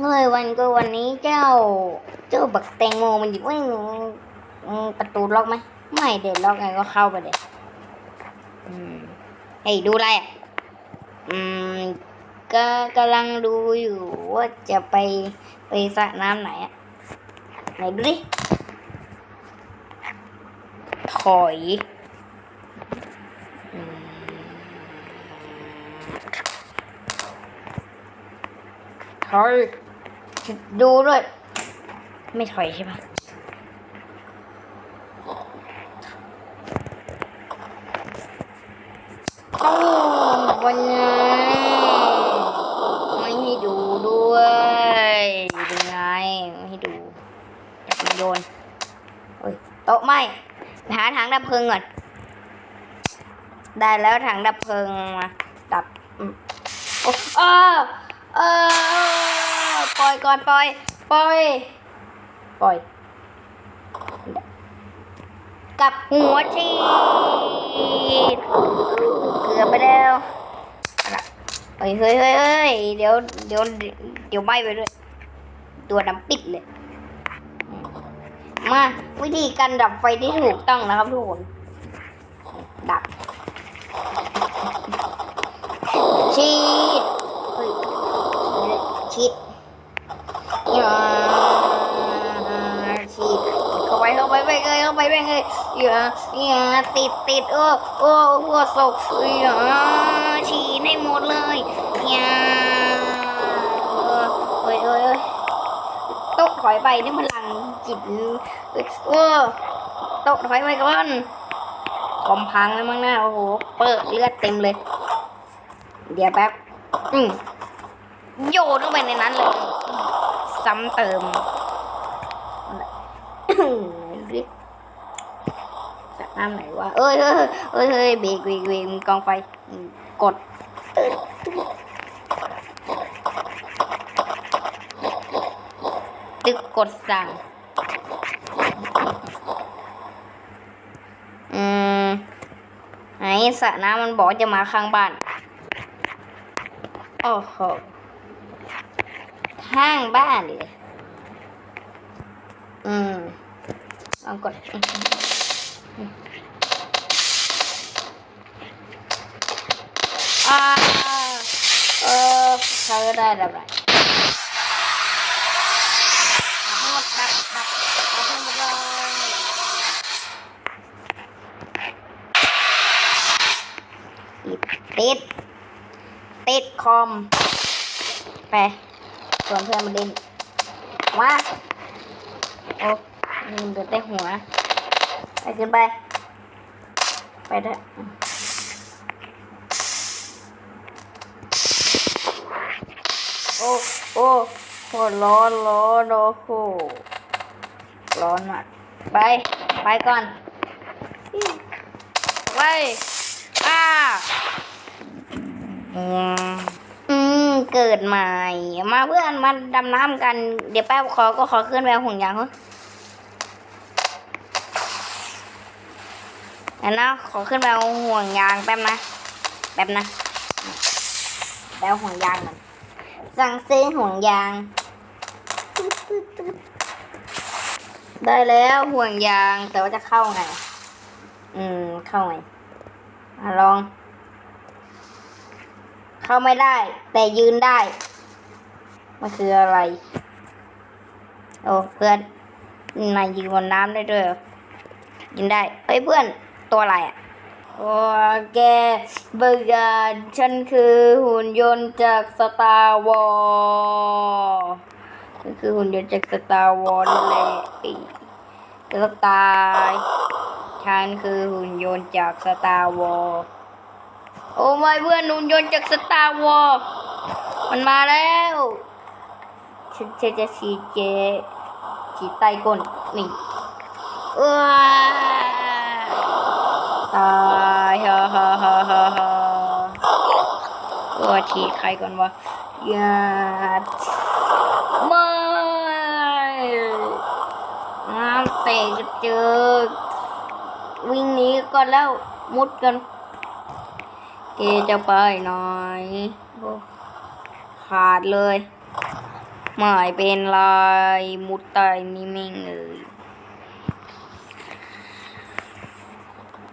เฮ้ยวันก็วันนี้เจ้า เจ้าบักแตงโมมันอยู่ไม่อืมประตูล็อกไหมไม่เด็ดล็อกไงก็เข้าไปเด็ดอืมเฮ้ยดูอะไรอะอืมก็กำลังดูอยู่ว่าจะไปไปสระน้ำไหนอะไหนดูดิถอยอืมถอย ดูด้วย ไม่ถอยใช่ปะโอ้วันไงไม่ให้ดูด้วยดูไงไม่ให้ดูจับมาโยนโอ้ยโต๊ะไม่หาถังดับเพลิงก่อน ได้แล้วถังดับเพลิงมาดับอืมโอ้เออเออ ปล่อยก่อนปล่อยปล่อยปล่อย กับหัวฉีดเกือบไปแล้วเอาล่ะเฮ้ยเฮ้ยเฮ้ยเฮ้ยเดี๋ยวเดี๋ยวเดี๋ยวไหม้ไปด้วย ตัวดำปิดเลย มาวิธีการดับไฟที่ถูกต้องนะครับทุกคน ดับฉีดเฮ้ยฉีด เลยเข้เยอย่าอย่าติดติดเออโอ้หัวศพอย่าฉีดให้หมดเลยอย่าเอ้ยเฮ้ยเฮ้ยตกถอยไปนี่พลังจิตเออตกถอยไปก่อนคอมพังแล้วมั้งนะโอ้โห เปิดเลือดเต็มเลย เดี๋ยวแป๊บอืมโยนเข้าไปในนั้นเลย ซ้ำเติมริ น้ำไหนวะเอ้ยเอ้ยเอ้ยเฮ้ยเบรกเบรกเบรกกองไฟกดตึกกดสั่ง อืมไหนสระน้ำมันบอกจะมาข้างบ้าน โอ้โห ข้างบ้านเลย อืมลองกด เขาได้แล้วไรติด ติดคอม ไปชวนเพื่อนมาเล่นมาโอ้มันเดือดได้หัว ไปขึ้นไป ไปเถอะ โอ้โอ้โหร้อนร้อนโอ้โหร้อนมากไป ไปก่อน ไปอ้าอืมเกิดใหม่ มาเพื่อนมาดำน้ำกัน เดี๋ยวแป๊บขอก็ขอขึ้นไปเอาห่วงยางเฮ้ยเดี๋ยวนะขอขึ้นไปเอาห่วงยางแป๊บนะ แป๊บนะแป๊บห่วงยางก่อน สั่งซื้อห่วงยาง ได้แล้วห่วงยางแต่ว่าจะเข้าไง อืม เข้าไงมาลอง เข้าไม่ได้ แต่ยืนได้ มันคืออะไร โอ้เพื่อนนายยืนบนน้ำได้ด้วยยืนได้เฮ้ยเพื่อนตัวอะไรอะ โอ้แกเบิกาฉันคือหุ่นยนต์จากสตาร์วอลฉันคือหุ่นยนต์จากสตาร์วอลนั่นแหละไอ้แล้วตาย ฉันคือหุ่นยนต์จากสตาร์วอลโอ้ไม่เพื่อนหุ่นยนต์จากสตาร์วอลมันมาแล้วฉันจะฉีดเจฉีดไตก้นนี่เออ เออฉีดใครก่อนวะย่าไม่น้ำเตะกระเจิกวิ่งหนีก่อนแล้วมุดกัน เกจะไปหน่อยขาดเลยไม่เป็นไรมุดใต้นี่ไม่งเอ่ย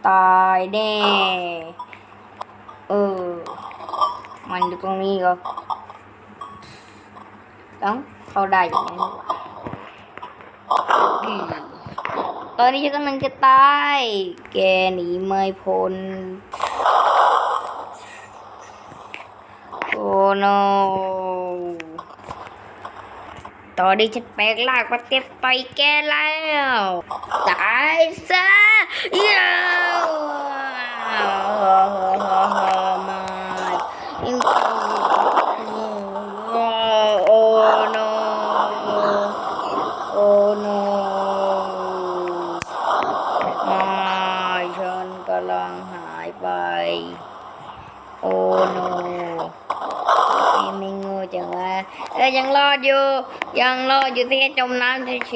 ตายแน่เออ มันอยู่ตรงนี้ก็เอ้าเข้าได้อย่างนี้ตอนนี้ฉันกำลังจะตาย แกหนีไม่พ้นโอ้ no ตอนนี้ฉันแปลงร่างมาเต็มต่อยแกแล้ว ตายซะเย้ โอ้ no ไม่ฉันกำลังหายไป โอ้ no ไม่ไม่งูจังวะเอ้ยยังรอดอยู่ ยังรอดอยู่ที่จมน้ำเฉ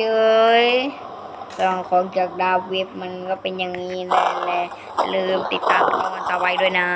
ยๆเรื่องของจากดาวเว็บมันก็เป็นอย่างนี้แหละแหละลืมติดตามตอนต่อไปด้วยนะ